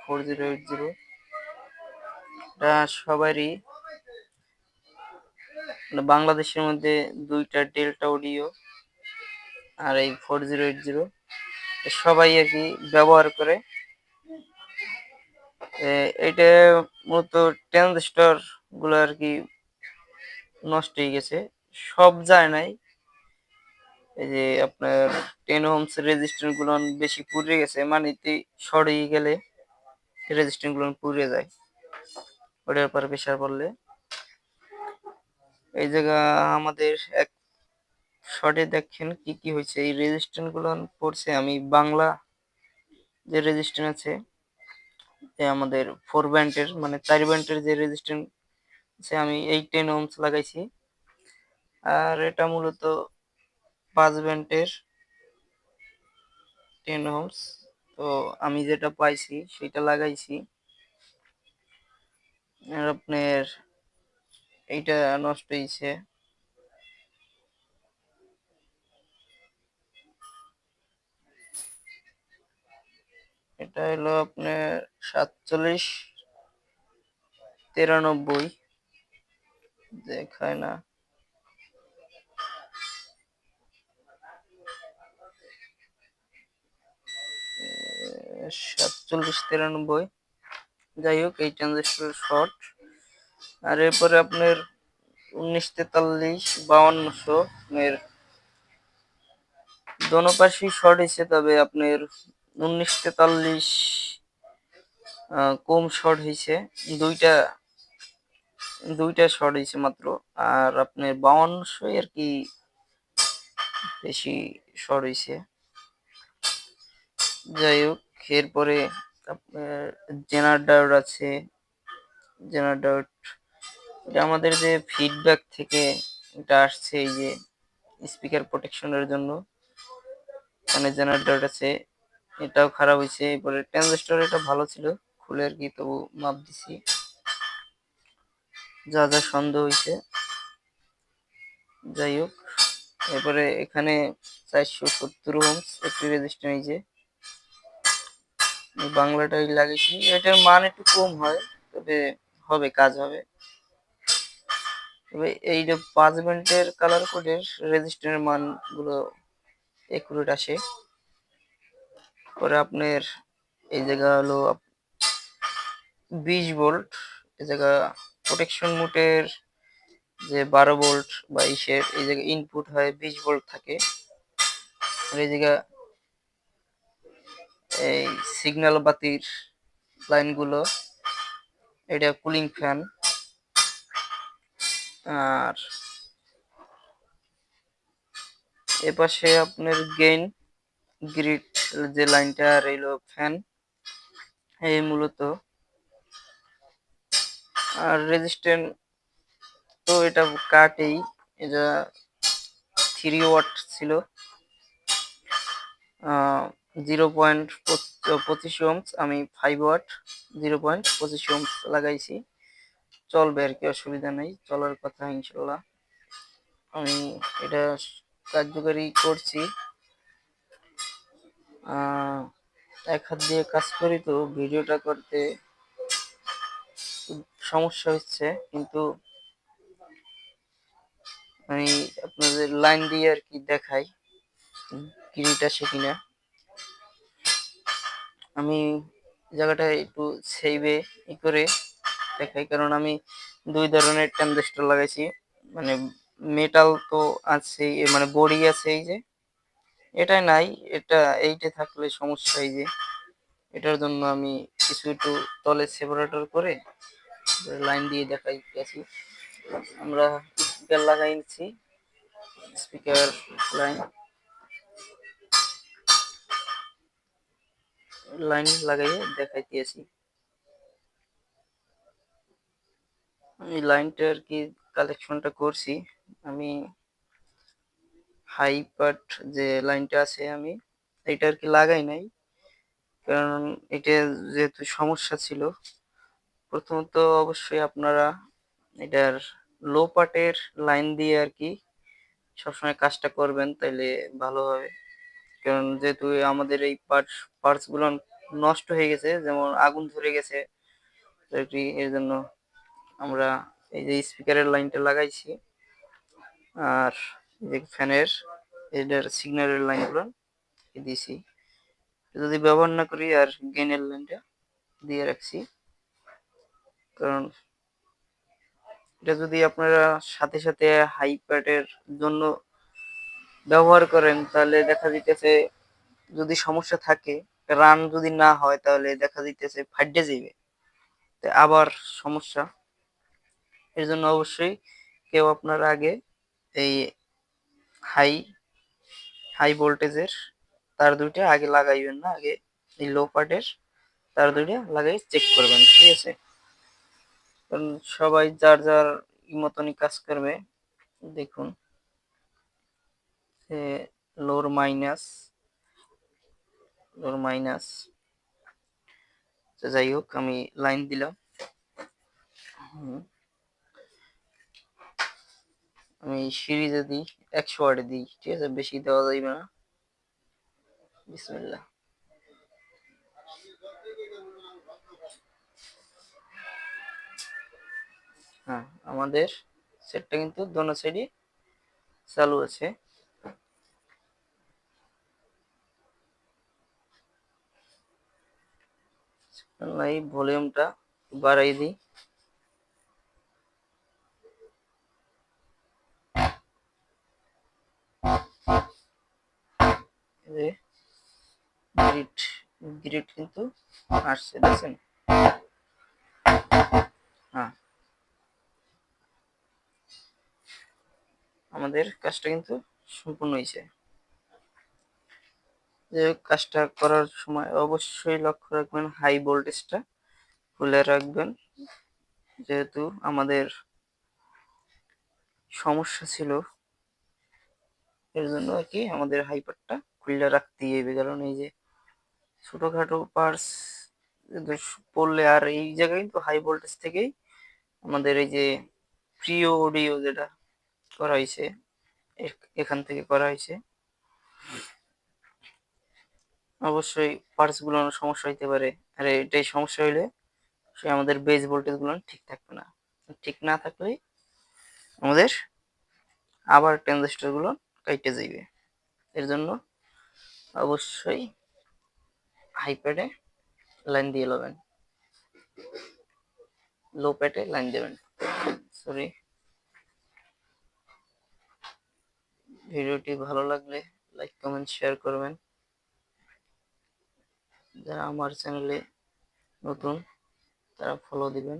Four zero eight zero. এটা সবারই মানে বাংলাদেশের মধ্যে দুইটা ডেল্টা অডিও আর এই ফোর জিরো এইট জিরো। সবাই আর কি ব্যবহার করে। এ- এইটা মূলত ট্রানজিস্টরগুলো আর কি নষ্ট হয়ে গেছে। সব যায় নাই। এই যে আপনার টেন হোমস রেজিস্ট্যান্টগুলো বেশি পুড়ে গেছে। মানে হয়ে গেলে রেজিস্ট্যান্টগুলো পুড়ে যায়। ওটার উপর প্রেশার পড়লে এই জায়গা আমাদের এক শর্টে দেখেন কি কি হয়েছে। এই রেজিস্ট্যান্টগুলো পড়ছে, আমি বাংলা যে রেজিস্ট্যান্ট আছে যে আমাদের ফোর ব্যান্ডের মানে চার ব্যান্ডের যে রেজিস্ট্যান্ট আছে, আমি এই টেন ওমস লাগাইছি। আর এটা মূলত পাঁচ ব্যান্ডের টেন ওমস তো আমি যেটা পাইছি সেটা লাগাইছি। আর আপনার এইটা নষ্ট হয়েছে এটা হলো আপনার সাতচল্লিশ তিরানব্বই। দেখায় না। সাতচল্লিশ তিরানব্বই। যাই হোক, এই ট্রানজিস্টর শর্ট আর এরপরে আপনার উনিশ তেতাল্লিশ, বাউন্নশো এর দোনো পাশেই শর্ট হয়েছে, তবে আপনার উনিশ তেতাল্লিশ কম শর্ট হয়েছে। দুইটা দুইটা শর্ট হয়েছে মাত্র। আর আপনার বাউন্নশো আর কি বেশি শর্ট হয়েছে। যাই হোক এরপরে জেনার ডায়োড আছে, জেনার ডায়োড এটা আমাদের যে ফিডব্যাক থেকে এটা আসছে এই যে স্পিকার প্রোটেকশনের জন্য মানে জেনার ডায়োড আছে, এটাও খারাপ হয়েছে, এরপরে ট্রানজিস্টর এটা ভালো ছিল, খুলে আর কি তবু মাপ দিছি, যা যা সন্দেহ হয়েছে, যাই হোক, এরপরে এখানে চারশো সত্তর ওমস একটি রেজিস্ট্যান্ট এই যে বাংলাটাই লাগিয়েছি। এটার মান একটু কম হয়, তবে হবে, কাজ হবে। তবে এই যে পাঁচ মিনিটের কালার কোডের রেজিস্ট্যান্টের মানগুলো একুরেট আসে। পরে আপনার এই জায়গা হলো বিশ ভোল্ট এই জায়গা প্রোটেকশন মুটের যে বারো ভোল্ট বা ইসের, এই জায়গায় ইনপুট হয় বিশ ভোল্ট থাকে। এই জায়গা এই সিগন্যাল বাতির লাইনগুলো এটা কুলিং ফ্যান আর এপাশে আপনার গেইন গ্রিড যে লাইনটা রইল ফ্যান এই মূলত। আর রেজিস্ট্যান্ট তো এটা কাটেই, এটা থ্রি ওয়াট ছিল। জিরো পয়েন্ট পঁচিশ ওমস আমি ফাইভ ওয়াট জিরো পয়েন্ট পঁচিশ ওমস লাগাইছি। চলবে আর কি, অসুবিধা নেই, চলার কথা ইনশাল্লাহ। আমি এটা কার্যকারী করছি। এক হাত দিয়ে কাজ করি তো ভিডিওটা করতে সমস্যা হচ্ছে, কিন্তু আমি আপনাদের লাইন দিয়ে আর কি দেখাই গিরিট আসে কিনা। আমি জায়গাটা একটু সেইভে ই করে দেখাই। কারণ আমি দুই ধরনের ট্রানজিস্টর লাগাইছি। মানে মেটাল তো আছে মানে বডি আছে এই যে। এটা নাই, এটা এইটা থাকলে সমস্যা এই যে। এটার জন্য আমি কিছু একটু তলে সেপারেটর করে লাইন দিয়ে দেখাই গেছি আমরা স্পিকার লাগাইছি স্পিকার লাইন লাইন লাগাইয়ে দেখাইতেছি আমি লাইনটা আর কি কালেকশনটা করছি? আমি হাই পার্ট যে লাইনটা আছে আমি এটা আর কি লাগাই নাই? কারণ এটা যেহেতু সমস্যা ছিল, প্রথমত অবশ্যই আপনারা এটার লো পার্টের লাইন দিয়ে আর কি সবসময় কাজটা করবেন, তাইলে ভালো হবে। কারণ যেহেতু আমাদের এই পার্টস পার্টসগুলো নষ্ট হয়ে গেছে, যেমন আগুন ধরে গেছে এর জন্য আমরা এই যে স্পিকারের লাইনটা লাগাইছি, আর যে ফ্যানের, এটার সিগন্যালের লাইনগুলো দিয়েছি। যদি ব্যবহার না করি, আর গেনের লাইনটা দিয়ে রাখছি। কারণ এটা যদি আপনারা সাথে সাথে হাই প্যাটের জন্য ব্যবহার করেন, তাহলে দেখা দিতেছে যদি সমস্যা থাকে রান যদি না হয়, তাহলে দেখা দিতেছে ফাটে যাইবে আবার সমস্যা। এর জন্য অবশ্যই কেউ আপনার আগে এই হাই হাই ভোল্টেজের তার দুইটা আগে লাগাইবেন না, আগে এই লো পার্টের তার দুইটা লাগাই চেক করবেন, ঠিক আছে? কারণ সবাই যার যার মতনই কাজ করবে, দেখুন। লোর মাইনাস লোর মাইনাস। যাই হোক, আমি লাইন দিলাম। আমি সিরিজে দিই, একশো ওয়ার্ডে দিই, ঠিক আছে? বেশি দেওয়া যাইবে না। বিসমিল্লাহ। হ্যাঁ আমাদের সেটটা কিন্তু দোনো সাইডই চালু আছে। এই ভলিউমটা বাড়াই দিই। গ্রিড গ্রিড কিন্তু আসছে, দেখছেন? হ্যাঁ। আমাদের কাজটা কিন্তু সম্পূর্ণ হয়েছে। যে কাজটা করার সময় অবশ্যই লক্ষ্য রাখবেন হাই ভোল্টেজটা খুলে রাখবেন। যেহেতু আমাদের সমস্যা ছিল এর জন্য আর কি আমাদের হাইপারটা খুলে রাখতেই হবে। কারণ এই যে ছোটোখাটো পার্স পড়লে আর এই জায়গায় কিন্তু হাই ভোল্টেজ থেকেই আমাদের এই যে প্রিয় অডিও যেটা করা হয়েছে এখান থেকে করা হয়েছে। অবশ্যই পার্টসগুলো সমস্যা হইতে পারে। আর এটাই সমস্যা হইলে সে আমাদের বেস ভোল্টেজগুলো ঠিক থাকবে না। ঠিক না থাকলেই আমাদের আবার ট্রানজিস্টরগুলো কাইটে যাইবে। এর জন্য অবশ্যই হাইপ্যাডে লাইন দিয়ে লবেন। লো প্যাডে লাইন দেবেন। সরি ভিডিওটি ভালো লাগলে লাইক কমেন্ট শেয়ার করবেন। যারা আমার চ্যানেলে নতুন তারা ফলো দিবেন।